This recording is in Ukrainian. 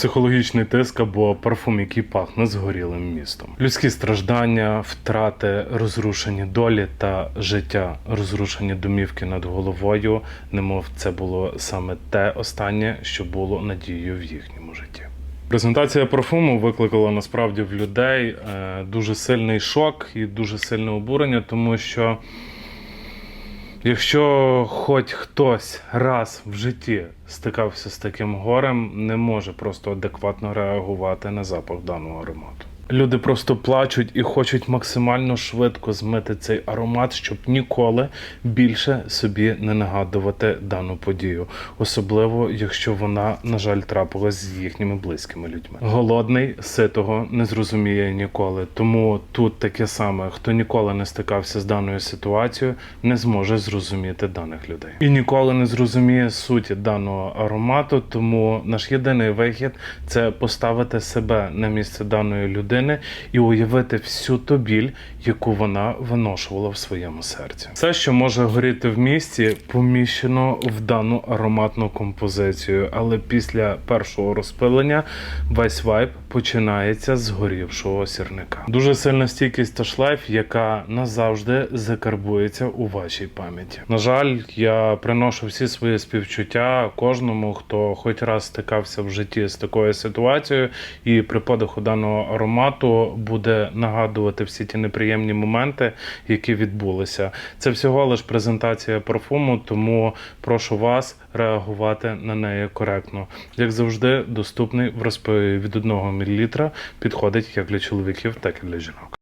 Психологічний тиск або парфум, який пахне згорілим містом. Людські страждання, втрати, розрушені долі та життя, розрушені домівки над головою, немов це було саме те останнє, що було надією в їхньому житті. Презентація парфуму викликала насправді в людей е, дуже сильний шок і дуже сильне обурення, тому що якщо хоч хтось раз в житті стикався з таким горем, не може просто адекватно реагувати на запах даного аромату. Люди просто плачуть і хочуть максимально швидко змити цей аромат, щоб ніколи більше собі не нагадувати дану подію, особливо якщо вона, на жаль, трапилась з їхніми близькими людьми. Голодний ситого не зрозуміє ніколи. Тому тут таке саме: хто ніколи не стикався з даною ситуацією, не зможе зрозуміти даних людей і ніколи не зрозуміє суті даного аромату. Тому наш єдиний вихід це поставити себе на місце даної людини і уявити всю ту біль, яку вона виношувала в своєму серці. Все, що може горіти в місті, поміщено в дану ароматну композицію, але після першого розпилення весь вайб починається з горівшого сірника. Дуже сильна стійкість та шлейф, яка назавжди закарбується у вашій пам'яті. На жаль, я приношу всі свої співчуття кожному, хто хоч раз стикався в житті з такою ситуацією, і при подиху даного аромату буде нагадувати всі ті неприємні моменти, які відбулися. Це всього лиш презентація парфуму, тому прошу вас реагувати на неї коректно. Як завжди, доступний в розпилі від 1 мл, підходить як для чоловіків, так і для жінок.